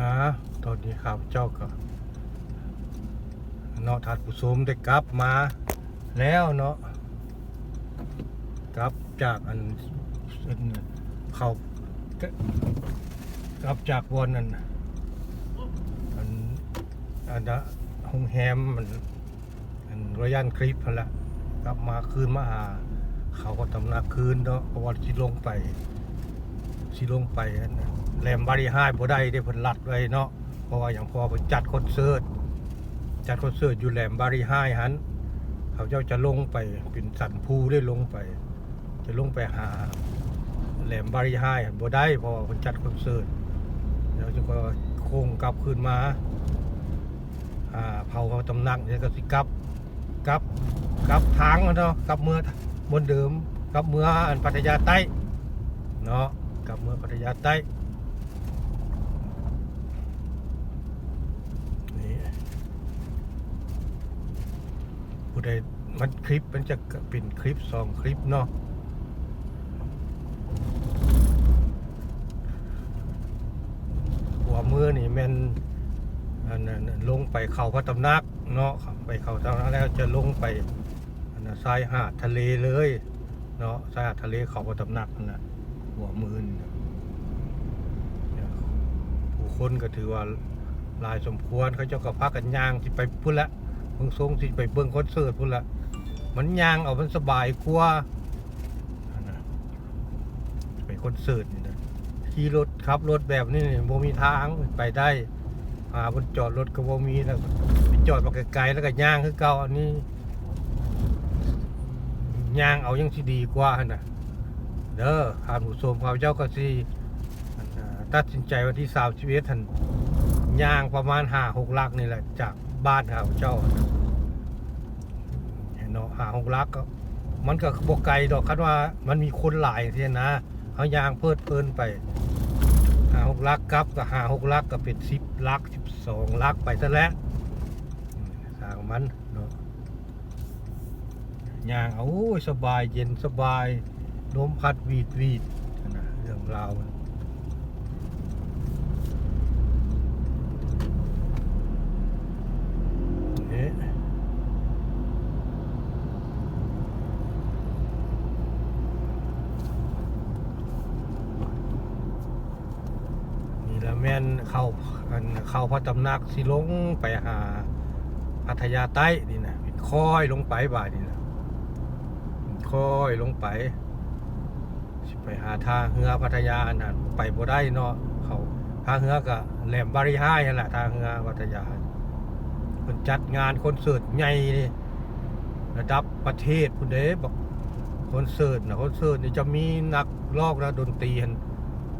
ฮะตอนนี้ข้าพเจ้าก็เนาะทัดผู้ชมได้กลับมาแล้วเนาะกลับจากอันเขากลับจากวันนั้นอันอันนะโรงแรมมันอันรอยันคลิปพนละกลับมาคืนมาหาเขาก็ตำหนักคืนเนาะเพราะว่าที่ลงไปสิลงไปอันนะ แหลมบารีไฮบ่ได้ได้เพิ่นลัดไว้เนาะเพราะว่าอย่างพอเพิ่นจัดคอนเสิร์ตจัดคอนเสิร์ตอยู่แหลมบารีไฮหันเขาเจ้าจะลงไปเป็นสันภูได้ลงไป จะลงไปหาแหลมบารีไฮหันบ่ได้เพราะว่าเพิ่นจัดคอนเสิร์ตแล้วจึงก็โค้งกลับคืนมาอ่าเผาเขาตำหนักเนี่ยก็สิกลับกลับกลับทางเนาะกลับเมืองบนเดิมกลับเมืองอันพัทยาใต้เนาะกลับเมืองพัทยาใต้ นี่ ผู้ใดมันคลิปมันจะเป็นคลิปสองคลิปเนาะหัวมือนี่แม่นอันนั้นลงไปเขาพระตำหนักเนาะไปเขาตำหนักแล้วจะลงไปอันนั้นชายหาดทะเลเลยเนาะชายหาดทะเลเขาพระตำหนักนั่นนะหัวมือนผู้คนก็ถือว่าลายสมควรเขาเจ้าก็พักกันย่างที่ไปพุ่นละ เบิ่งทรงที่ไปเบิ่งคอนเสิร์ตพุ่นละมันยางเอามันสบายกว่าอันนะไปคอนเสิร์ตนี่นะขี่รถขับรถแบบนี้นี่บ่มีทางไปได้หาบนจอดรถก็บ่มีแล้วไปจอดมาไกลๆแล้วก็ย่างคือเก่าอันนี้ย่างเอายังสิดีกว่าน่ะเด้อท่านผู้ชมข้าเจ้าก็สิตัดสินใจวันที่31ท่านย่างประมาณ5-6ลักนี่แหละจาก บ้านข้าเจ้าเนาะ5-6ลักก็มันก็บ่ไกลดอกคันว่ามันมีคนหลายที่นะเอายางเพิดเพลินไปหาหกลักครับก็หาหกลักก็เป็นสิบลักสิบสองลักไปซะแล้วอืมทางมันเนาะยางเอาโอ้ยสบายเย็นสบายลมพัดวีดวีดนะเรื่องราวมันเอ๊ะ นี่ละแม่น เข้าอันเข้าพระตำหนักสิลงไปหาพัทยาใต้นี่นะค่อยลงไปบ่านี่นะค่อยลงไปไปหาท่าเรือพัทยาอันนั้นไปบ่ได้เนาะเขาท่าเรือก็แหลมบาริไฮนั่นแหละท่าเรือพัทยาเพิ่นจัดงานคอนเสิร์ตใหญ่นี่ระดับประเทศพุ่นเด้บอกคอนเสิร์ตนะคอนเสิร์ตนี่จะมีนักร้องและดนตรีน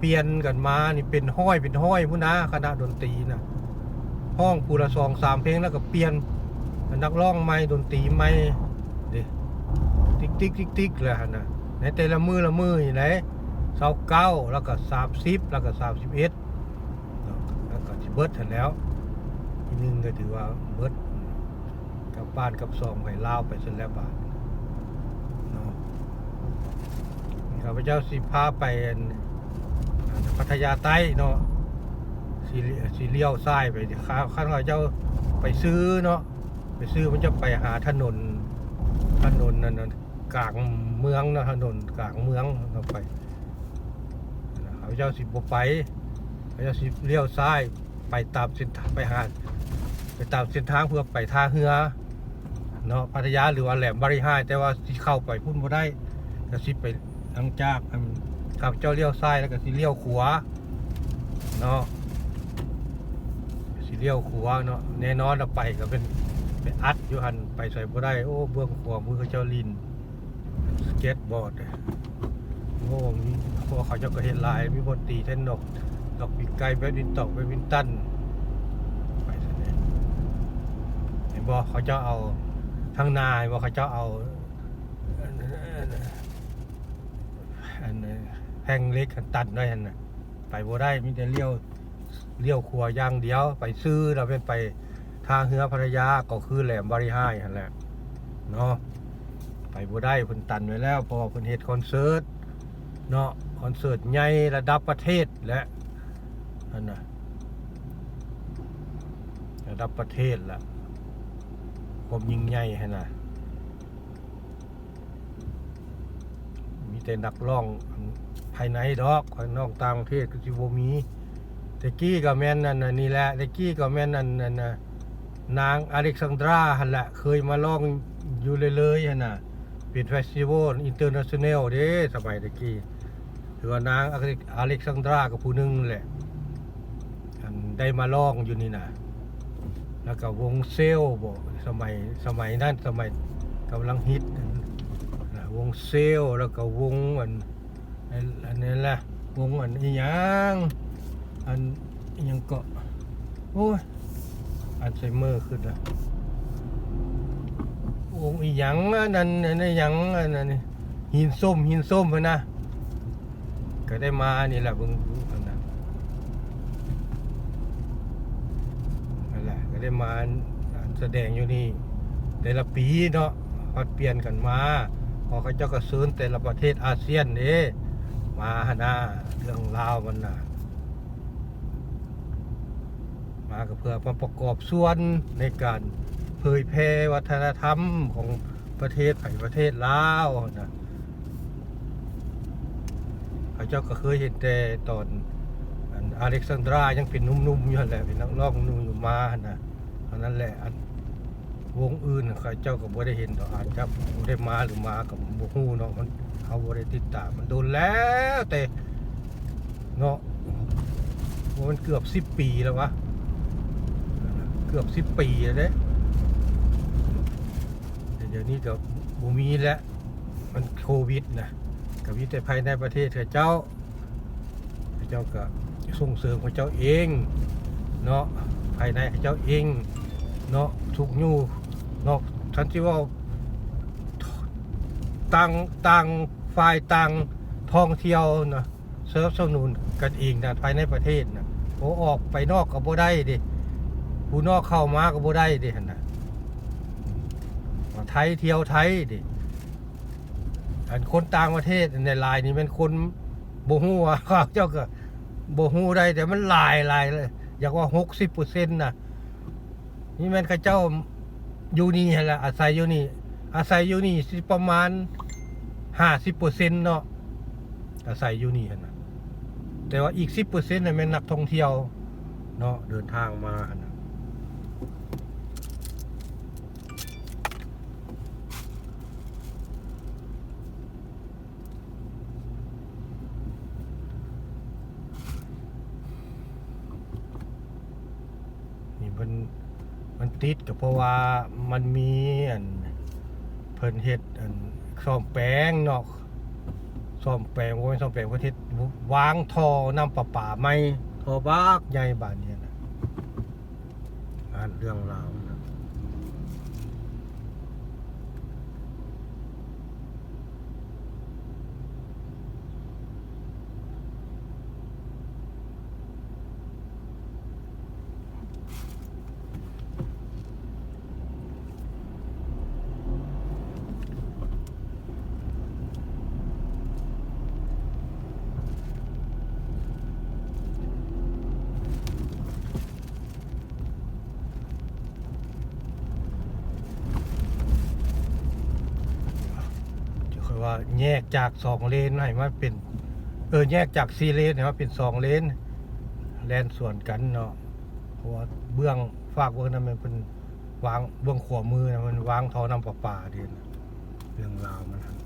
เปลี่ยนกันมานี่เป็นห้อยเป็นห้อยพุ่นะคณะดนตรีนะห้องปูละสองสามเพลงแล้วก็เปลี่ยนนักร้องใหม่ดนตรีใหม่เดิติ๊กติ๊กติ๊กติ๊กเลยนะในแต่ละมือละมืออยู่ไหนเสาเก้าแล้วก็สามสิบแล้วก็สามสิบเอ็ดแล้วก็สิเบิร์ดหันแล้วอีกนึงก็ถือว่าเบิร์ดกับบ้านกับซองไปลาวไปเสร็จแล้วบาทเนาะข้าพเจ้าสิพาไปอัน พัทยาใต้เนาะสีสีเลี้ยวซ้ายไปข้าข้างเราเจ้าไปซื้อเนาะไปซื้อมันจะไปหาถนน ถนนนั่นน่ะกลางเมืองนะถนนกลางเมืองเราไปเขาเจ้าสิบไปเขาเจ้าสิเลี้ยวซ้ายไปตามเส้นทางไปหาไปตามเส้นทางเพื่อไปท่าเรือเนาะพัทยาหรือว่าแหลมบริไฮแต่ว่าที่เข้าไปพุ่นบ่ได้ก็สิไปทางจาก อันขับเจ้าเลี้ยวซ้ายแล้วก็สิเลี้ยวขวาเนาะสิเลี้ยวขวาเนาะแน่นอนเราไปก็เป็นเป็นอัดอยู่หันไปใส่บ่ได้โอ้เบื้องขวามือเขาเจ้าลินสเก็ตบอร์ดโอ้มีพวกเขาเจ้าก็เห็นลายมีบนตีเทนนกดอกปีกไก่แบดมินตอกแบดมินตันไปซะเนี่ยเห็นบ่เขาเจ้าเอาทางนายบ่เขาเจ้าเอา อันนั้น แพงเล็กอันตันด้หันน่ะไปบ่ได้มีแต่เลี้ยวเลี้ยวขัวอย่างเดียว ไปซื้อเราเป็นไปทางเฮือพัทยาก็คือแหลมบริหายหันแหละเนาะไปบ่ได้เพิ่นตันไว้แล้วพราะว่าเพิ่นเฮ็ดคอนเสิร์ตเนาะคอนเสิร์ตใหญ่ระดับประเทศและอันน่ะระดับประเทศละผมยิงใหญ่ให้นะมีแต่นักร้องายในดอกข้างนอกต่างประเทศก็สิบ่มีต่กี้ก็แม่นนั่นน่ะนี่แหละต่กี้ก็แม่นนั่นนั่นน่ะนางอเล็กซานดราหั่นแหละเคยมาร้องอยู่เลยๆหั่นน่ะเป็นเฟสติวัลอินเตอร์เนชั่นแนลเด้สมัยตะกี้ถือว่านางอเล็กอล็กซานดราก็ผู้หนึงแหละอันได้มาลองอยู่นี่นะแล้วก็วงเซลบอกสมัยสมัยนั้นสมัยกำลังฮิตนะวงเซลลแล้วก็วงอัน อันอันนี้แหละวงอันอีหยังอันอีหยังเกาะโอ้ยอันไซเมอร์ขึ้นแล้ววงอีหยังอันนั้นอันนี้หยังอันนั้นหินส้มหินส้มพุ่นนะก็ได้มานี่แหละเบิ่งอันนั้นนั่นแหละก็ได้มาแสดงอยู่นี่แต่ละปีเนาะพัดเปลี่ยนกันมาพอเขาเจ้าก็ซื้อแต่ละประเทศอาเซียนเด้ มาหน้าเรื่องราวมันน่ะ มาก็เพื่อมาประกอบส่วนในการเผยแพร่วัฒนธรรมของประเทศไผ่ประเทศลาวนะเขาเจ้าก็เคยเห็นแต่ตอนอันอเล็กซานดรายังเป็นนุ่มๆอยู่แหละเป็นนักร้องนุ่มอยู่มาหั่นะเท่านั้นแหละอันวงอื่นเขาเจ้าก็บ่ได้เห็นดอกอาจจะบ่ได้มาหรือมากับบ่ฮู้เนาะมัน เขาบ่ได้ติดตามมันโดนแล้วแต่เนาะว่ามันเกือบ10ปีแล้ววะ เกือบ10ปีแล้วเด้เดี๋ยวนี้ก็บ่มีแล้วมันโควิดนะก็มีแต่ภายในประเทศเขาเจ้าพระเจ้าก็ส่งเสริมพระเจ้าเองเนาะภายในพระเจ้าเองเนาะทุกยู่เนาะท่านที่ว่า ต่างต่างฝ่ายต่างท่องเที่ยวนะเสริมสนุนกันเองนะภายในประเทศนะโอ้ออกไปนอกก็บ่ได้ดิผู้นอกเข้ามาก็บ่ได้ดินะไทยเที่ยวไทยดิอันคนต่างประเทศในลายนี่เป็นคนโบ่ฮู้ว่าเขาเจ้าก็บ่ฮู้ได้แต่มันลายลายเลยอยากว่าหกสิบเปอร์เซ็นต์นะนี่ม่นเขาเจ้าอยู่นี่หั่นละอาศัยอยู่นี่อาศัยอยู่นี่สิประมาณ ห้าสิบเปอร์เซ็นต์เนาะอาศัยอยู่นี่นะแต่ว่าอีกสิบเปอร์เซ็นต์น่ะแม่นนักท่องเที่ยวเนาะเดินทางมานะนี่มันมันติดก็เพราะว่ามันมีอันเพิ่นเฮ็ดอัน ซ่อมแปลงเนาะซ่อมแปลงโอ้ยซ่อมแปลงประเทศวางท่อน้ำประปาใหม่ท่อบากใหญ่บานนี้นะเรื่องราว ว่าแยกจากสองเลนให้มาเป็น เออแยกจากสี่เลนให้มาเป็นสองเลนแลนส่วนกันเนาะเพราะว่าเบื้องฝากเบื้องนั้นมันเป็นวางเบื้องขวามือนะมันวางท่อน้ำประปาเดีนเรื่องราวมันหั่น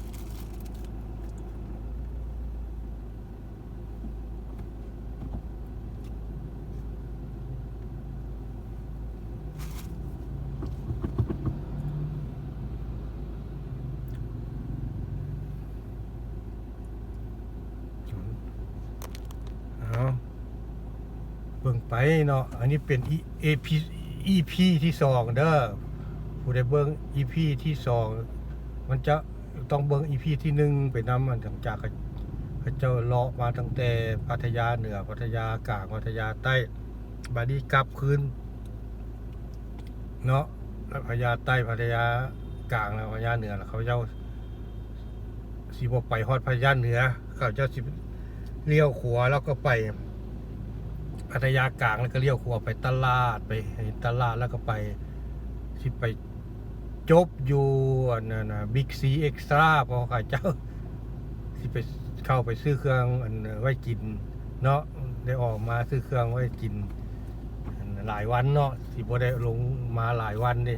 เอาเบิ่ง ไปเนาะอันนี้เป็น EP EP ที่สองเด้อผู้ใดเบิ่ง EP ที่สองมันจะต้องเบิ่ง EP ที่หนึ่งไปนำมันหลังจากเขาเจ้าเลาะมาตั้งแต่พัทยาเหนือพัทยากลางพัทยาใต้บัดนี้กลับคืนเนาะพัทยาใต้พัทยากลางแล้วพัทยาเหนือแล้วเขาเจ้าสิบ่ไปฮอดพัทยาเหนือ เขาเจ้าสิเลี้ยวขวาแล้วก็ไป พัทยากลางแล้วก็เลี้ยวขวาไปตลาดไปตลาดแล้วก็ไปที่ไปจบอยู่อันนั้นนะบิ๊กซีเอ็กซ์ตร้าพอข้าเจ้าที่ไปเข้าไปซื้อเครื่องอันไว้กิน เนาะได้ออกมาซื้อเครื่องไว้กิน หลายวันเนาะสิบ่ได้ลงมาหลายวันดิ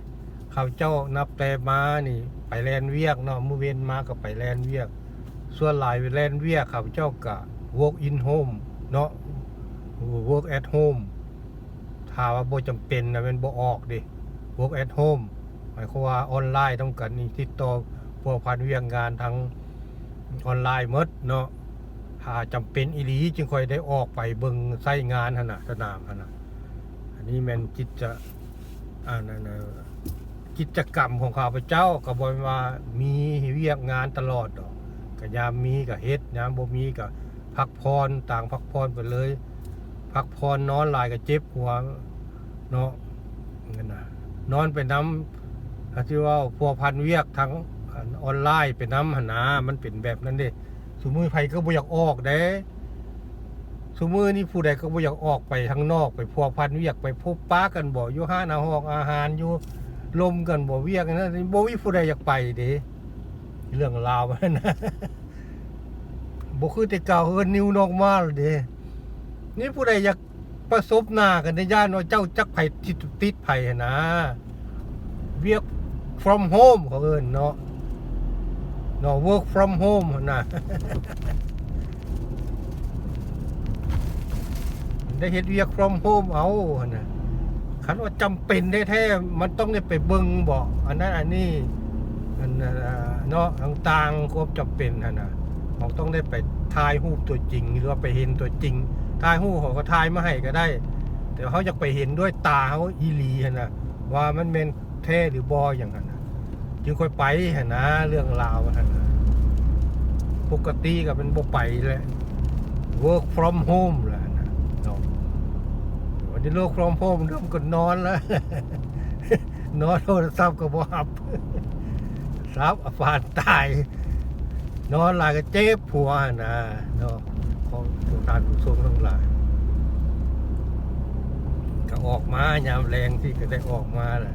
ข้าเจ้านับแต่มานี่ ไปแลนเวียกเนาะมื้อเว้นมาก็ไปแลนเวียก ส่วนหลายแลนเวียกข้าเจ้าก็ work in home เนาะ work at home ถ้าว่าบ่จำเป็นนะแมันบ่ออกดิ work at home หมายความว่าออนไลน์ต้องกันนี่ติดต่อพวกพันเวียงงานทางออนไลน์หมดเนาะถ้าจำเป็นอีหลีจึงค่อยได้ออกไปเบิ่งไส้งานหนน่ะสนามหนน่ะอันนี้แม่นกิจจะอ่านั่นน่ะกิจกรรมของข้าพเจ้าก็บ่แม่นว่ามีเวียกงานตลอดดอกก็ยามมีก็เฮ็ดยามบ่มีก็พักผ่อนต่างพักผ่อนไปเลย พักผ่อนนอนหลายก็เจ็บหัวเนาะนั่นนะนอนไปน้ำอาที่ว่าพัวพันเวียกทั้งออนไลน์ไปน้ำหนามันเป็นแบบนั้นเด้สมมือไผก็บ่อยากออกเด้สมมือนี่ผู้ใดก็บ่อยากออกไปข้างนอกไปพัวพันเวียกไปพบป้ากันบ่อยู่ห้านาหอกอาหารอยู่ลมกันบ่เวียกนะบ่มีผู้ใดอยากไปเด้เรื่องราวมันนะบ่คือแต่เก่าคือนิวนอกมาแล้วเด้ นี่ผู้ใดอยากประสบหน้ากันในย่านว่าเจ้าจักไผ่ติดติดไผ่นะเวียก from home เขาเอิ้นเนาะเนาะ work from home นะได้เฮ็ดเวียก from home เอาหั่นะคันว่าจำเป็นแท้ๆมันต้องได้ไปเบิ่งบ่อันนั้นอันนี้อันนั้นเนาะต่างๆความจำเป็นหั่นนะเราต้องได้ไปถ่ายรูปตัวจริง หรือว่าไปเห็นตัวจริง ถ่ายหูเขาก็ถ่ายมาให้ก็ได้ แต่เขาอยากไปเห็นด้วยตาเขาอีหลีหั่นนะว่ามันเป็นแท้หรือบออย่างนั้นนะจึงค่อยไปหั่นนะเรื่องราวหั่นนะปกติก็เป็นบ่ไปแหละ work from home แหละนะเนาะวันนี้ work from home เริ่มก็นอนแล้ว นอนโทรศัพท์ก็บ่หับซับอฟานตาย นอนหลายก็เจ็บผัวนะเนาะ ผู้ทานผู้ชมทั้งหลายก็ออกมายามแรงที่ก็ได้ออกมาแหละ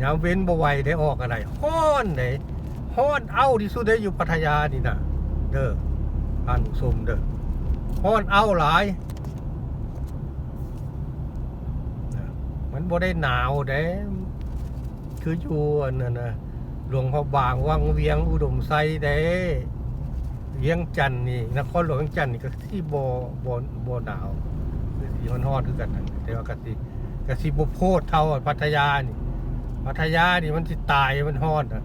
ยามเว้นบ่ไหวได้ออกอะไรฮ้อนเลยฮ้อนเอาที่สุดได้อยู่พัทยานี่นะเด้อทานผู้ชมเด้อฮ้อนเอาหลายมันบ่ได้หนาวเด้คืออยู่อันนั้นนะหลวงพ่อบางวังเวียงอุดมไซเด้ เวียงจันทน์นี่นครหลวงเวียงจันทน์นี่ก็ที่บ่บ่บ่หนาวคือสีมันฮอดคือกันนั่นแต่ว่ากะสิกะสิบโพดเท่าพัทยานี่ พัทยานี่มันสิตายมันฮอดอะ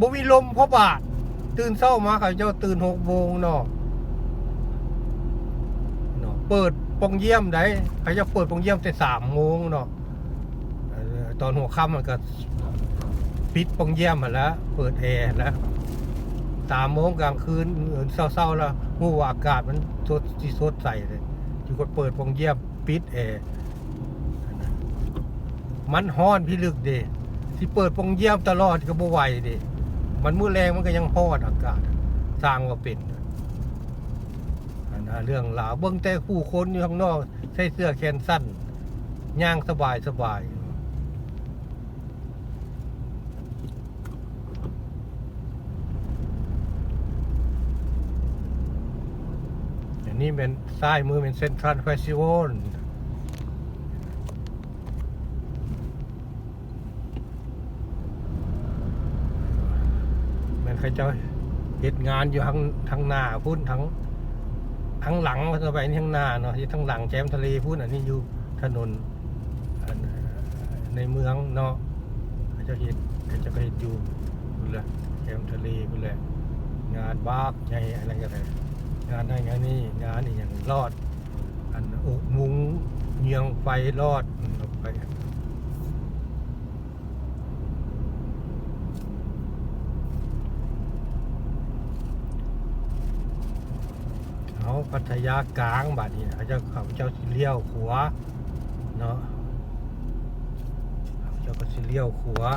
บ่มีลมเพราะบาดตื่นเช้ามาเขาเจ้าตื่น6โมงเนาะเนาะเปิดปองเยี่ยมได้เขาจะเปิดปองเยี่ยมแต่3โมงเนาะตอนหัวค่ำมันก็ปิดปองเยี่ยมหั่นแล้วเปิดแอร์แล้ว สามโมงกลางคืนเออเศร้าๆแล้วหูว่าอากาศมันสดที่สดใสเลยจุกดเปิดฟองเยี่ยมปิดแอร์มันฮ้อนพี่ลึกเดที่เปิดฟองเยี่ยมตลอดก็บ่ไหวเดมันมือแรงมันก็ยังฮ้อนอากาศสร้างว่าเป็นอันนะเรื่องราวเบิ่งแต่ผู้คนอยู่ข้างนอก ใส่เสื้อแขนสั้นย่างสบายสบาย อั นนี้เป็นซ้ายมือเป็นเซ็นทรัลเฟสติวัลมันเขาจะเหตุงานอยู่ทั้งทั้งหน้าพุ่นทั้งทั้งหลังมาไปนี่ทั้งหน้าเนาะที่ทั้งหลังแจมทะเลพุ่นอันนี้อยู่ถนนในเมืองเนาะเขาจะเห็นเขาเจะไปเห็นอยู่พุ่นละแจมทะเลพุ่นละงานบากใหญ่อะไรกันเลย งานได้งานนี้งานนี่อย่างรอด อันอุมุงเงียงไฟรอดออไปเขาพัทยากลางบัดนี้เขาจ้าเขาเจ้าสิเลี้ยวขวาเนาะเขาเจ้าก็สิเลี้ยวขวา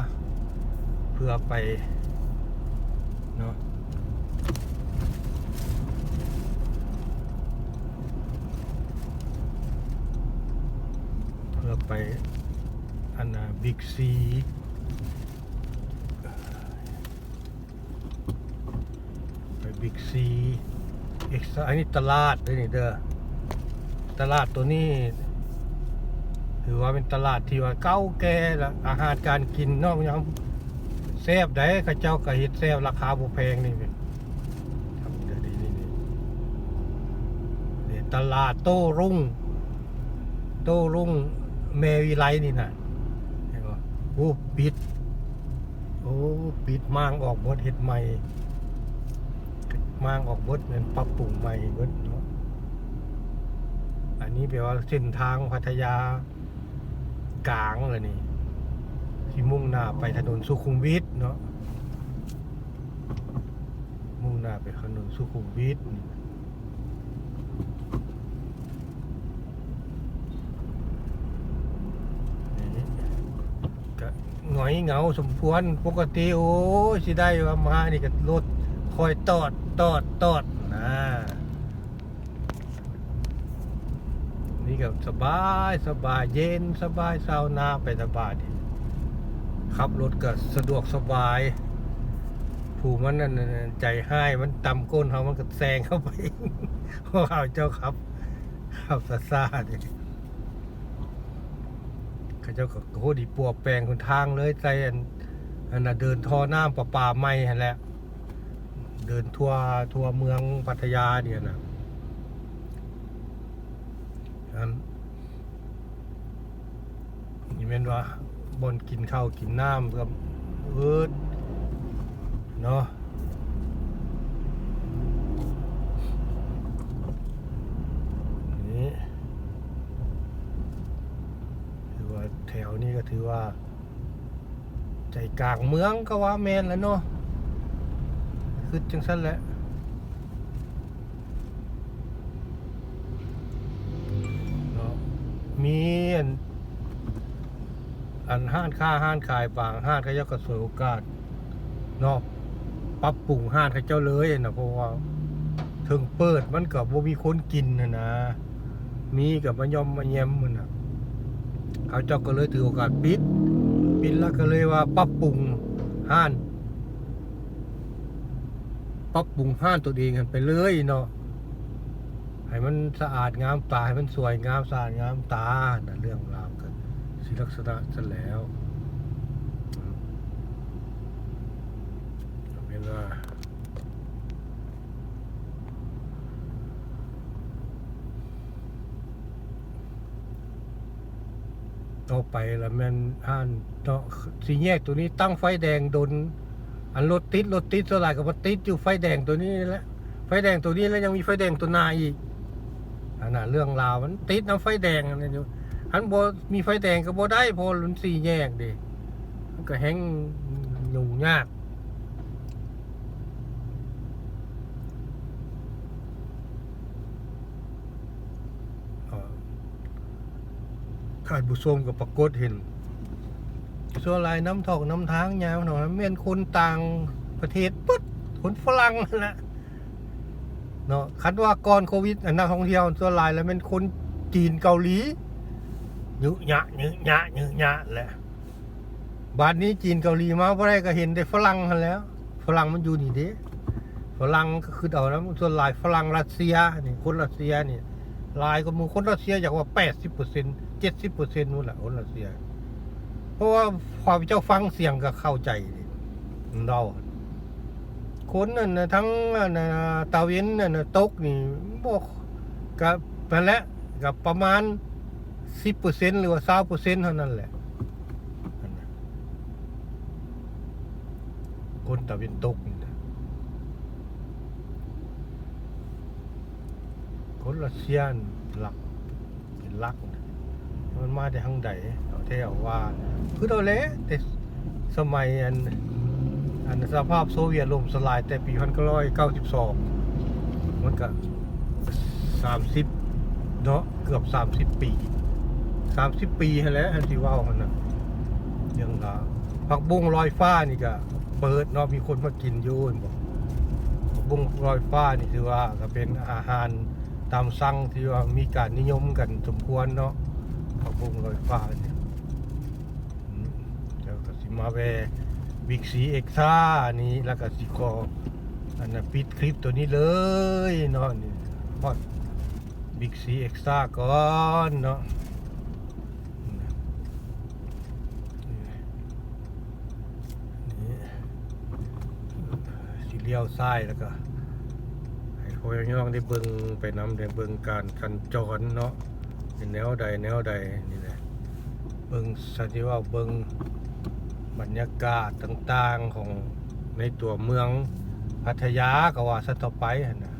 เพื่อไปเนาะ เก็ ไปอันน่ะบิ๊กซีไปบิ๊กซีเอ็กซ์อันนี้ตลาดเลยนี่เด้อตลาดตัวนี้ถือว่าเป็นตลาดที่ว่าเก่าแก่ละอาหารการกินนอกยังแซ่บได้ข้าเจ้าก็เฮ็ดแซ่บราคาบ่แพงนี่เว้ยครับเดี๋ยวนี้นี่นี่ตลาดโต้รุ่ง โต้รุ่ง เมวิไลนี่นะเห็นบ่โอ้ปิด โอ้ปิดมางออกหมดเฮ็ดใหม่มางออกหมดเหมือนปรับปรุงใหม่เบิดเนาะอันนี้แปลว่าเส้นทางพัทยากลางเลยนี่ ที่มุ่งหน้าไปถนนสุขุมวิทเนาะมุ่งหน้าไปถนนสุขุมวิทนี่ก็ หงอยเหงาสมควรปกติโอ้สิได้ว่ามานี่ก็รถคอยตอดตอดตอดนะนี่ก็สบายสบายเย็นสบายเศร้าหน้าไปสบายขับรถก็สะดวกสบาย ผู้มันนั่นใจให้มันต่ำก้นเขามันก็แซงเข้าไปเพราะว่าเจ้าครับขับซาซาดิ เจ้าก็โคดีปัวแปลงคนทางเลยใจอันอันน่ะเดินท่อน้ำประปาไม่หันแหละ เดินทั่วทั่วเมืองพัทยาเนี่ยนะอันนี่เป็นว่าบนกินข้าวกินน้ำกับเอิดเนาะนี่ถือว่าแถว นี้ก็ถือว่า ใจกลางเมืองก็ว่าแมนแล้วเนาะคือจังสั้นแหละเนาะมีอันอันห้านค้าห้านขายปางห้านเขาเจ้าก็สวยโอกาสเนาะปรับปรุงห้านเขาเจ้าเลยนะเพราะว่าถึงเปิดมันก็บ่มีคนกินนะนะ มีกับมายอมมาแยมมันน่ะ เขาเจ้าก็เลยถือโอกาสปิด ปิดแล้วก็เลยว่าปรับปรุงห้านปรับปรุงห้านตัวเองกันไปเลยเนาะให้มันสะอาดงามตาให้มันสวยงามสะอาดงามตานะเรื่องราวกันศิลักษณะซะแล้วเป็นว่า ต่อไปละแม่นอ่านเนาะสีแยกตัวนี้ตั้งไฟแดงโดน อันรถติดรถติดเท่าไหร่ก็มาติดอยู่ไฟแดงตัวนี้แหละไฟแดงตัวนี้แล้วยังมีไฟแดงตัวหน้าอีกอันน่ะเรื่องราวมันติดน้ำไฟแดงอันนี้อยู่อันบ่มีไฟแดงก็บ่ได้พอลุนสี่แยกเดิมันก็แห้งยุ่งยากเอ่อ ขาดบุชมกับปรากฏเห็นส่วนหลายน้ำทอกน้ำทางยาวหน่อยเม่นคนต่างประเทศปึ๊ดคนฝรั่งนั่นแหละเนาะคัดว่าก่อนโควิดอันนักท่องเที่ยวส่วนหลายแล้วเป็นคนจีนเกาหลียุยะยุยะยุยะแหละบาดนี้จีนเกาหลีมาบ่ได้ก็เห็นได้ฝรั่งหันแล้ว ฝรั่งมันอยู่นี่เด้ฝรั่งก็คือเอาแล้วส่วนหลายฝรั่งรัสเซียนี่คนรัสเซียนี่ หลายก็หมูคนรัสเซียอยากว่าแปดสิบเปอร์เซ็นเจ็ดสิบเปอร์เซ็นนู่นแหละคนรัสเซีย เพราะว่าความเจ้าฟังเสียงก็เข้าใจเราคนนั่นนะทั้งนั่นน่ะตาเวนนั่นน่ะตกนี่บอกกับนั่นแหละกับประมาณสิบเปอร์เซ็นหรือว่าสาเปอร์เซ็นเท่านั้นแหละนั่นน่ะคนตะเวนตกนี่นะ คนรัสเซียนหลักเป็นหลัก มันมาแต่ทางใดเอาแถวว่าคือเราเละแต่สมัยอันอันสภาพโซเวียตล่มสลายแต่ปี1992 มันก็30เนาะเกือบ 30 ปีสามสิบปีแล้วอันที่ว่ามันนะเรื่องราวผักบุ้งลอยฟ้านี่ก็เปิดเนาะมีคนมากินอยู่บอกบุ้งลอยฟ้านี่ถือว่าก็เป็นอาหาร ตามสั่งที่ว่ามีการนิยมกันสมควรเนาะพระพงลอยฟ้าเนี่ยอืมเดี๋ยวก็สิมาแวะบิ๊กซีเอ็กซ่านี่แล้วก็สิขออันน่ะปิดคลิปตัวนี้เลยเนาะนี่ฮอดบิ๊กซีเอ็กซ่าก่อนเนาะนี่สิเลี้ยวซ้ายแล้วก็ ให้พ่อย่องได้เบิ่งไปนำได้เบิ่งการสัญจรเนาะเป็นแนวใดแนวใดนี่แหละเบิ่งสันติว่าเบิ่งบรรยากาศต่างๆของในตัวเมืองพัทยาก็ว่าซะต่อไปนะ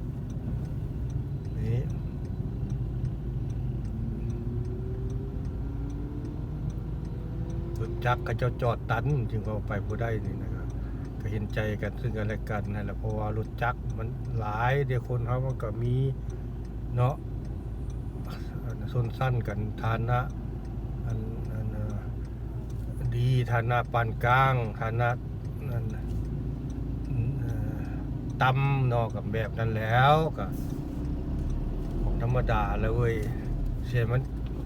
นี่รถจักรก็จ้าจอดตันจึงเอาไปบ่ได้นี่นะ เห็นใจกันซึ่งกันและกันนั่นแหละเพราะว่ารถจักรมันหลายเดี๋ยวคนเขามันก็มีเนาะอันส้นสั้นกันฐานะอันอันดีฐานะปานกลางฐานะนั่นต่ำเนาะกับแบบนั้นแล้วก็ของธรรมดาแล้วเว้ยเสียมัน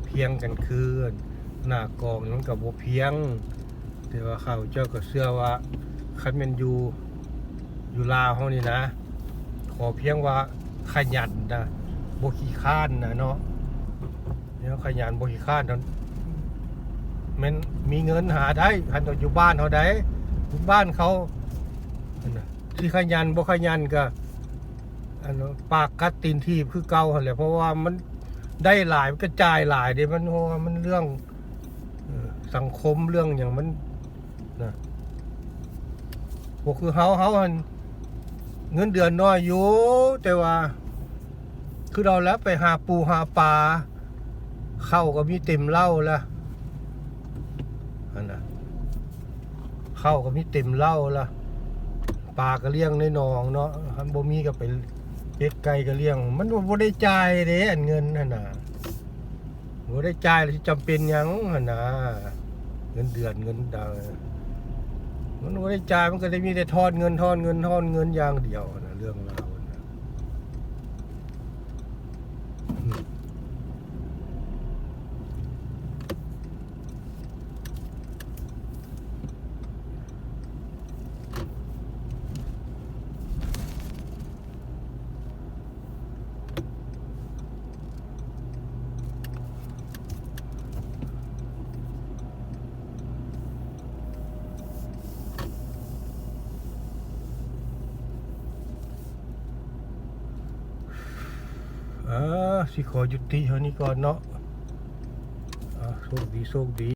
เพียงกันคือหน้ากองนั้นกับโบเพียงแต่ว่าเขาเจ้าก็เชื่อว่า คันแมันอยู่อยู่ลาวเฮานี่นะ ขอเพียงว่าขยันนะบ่ขี้ข้านนะเนาะเนี่ยขยันบ่ขี้ข้านนั้นมันมีเงินหาได้คันต้องอยู่บ้านเฮาได้อยู่บ้านเขาอันน่ะที่ขยันบ่ขยันก็อันนั้นปากกัดตีนทีบคือเก่าหั่นแหละเพราะว่ามันได้หลายกระจายหลายเด้มันเพราะว่ามันเรื่องสังคมเรื่องอย่างมันนะ พวกคือเฮาเฮาหันเงินเดือนน้อยอยู่แต่ว่า คือเราแล้วไปหาปูหาปลาเข้าก็มีเต็มเหล้าละอันน่ะเข้าก็มีเต็มเหล้าละปลาก็เลี้ยงในหนองเนาะคันบ่มีก็ไปเป็ดไก่ก็เลี้ยง มันบ่ได้จ่ายเด้อันเงินนั่นน่ะบ่ได้จ่ายแล้วสิจำเป็นหยังหั่นน่ะเงินเดือนเงินดาว มันไม่ได้จ่ายมันก็ได้มีแต่ทอนเงินทอนเงินทอนเงินอย่างเดียวนะเรื่องราวนะอืมอ่าสิ ขอยุติเท่านี้ก่อนเนาะโชคดีโชคดี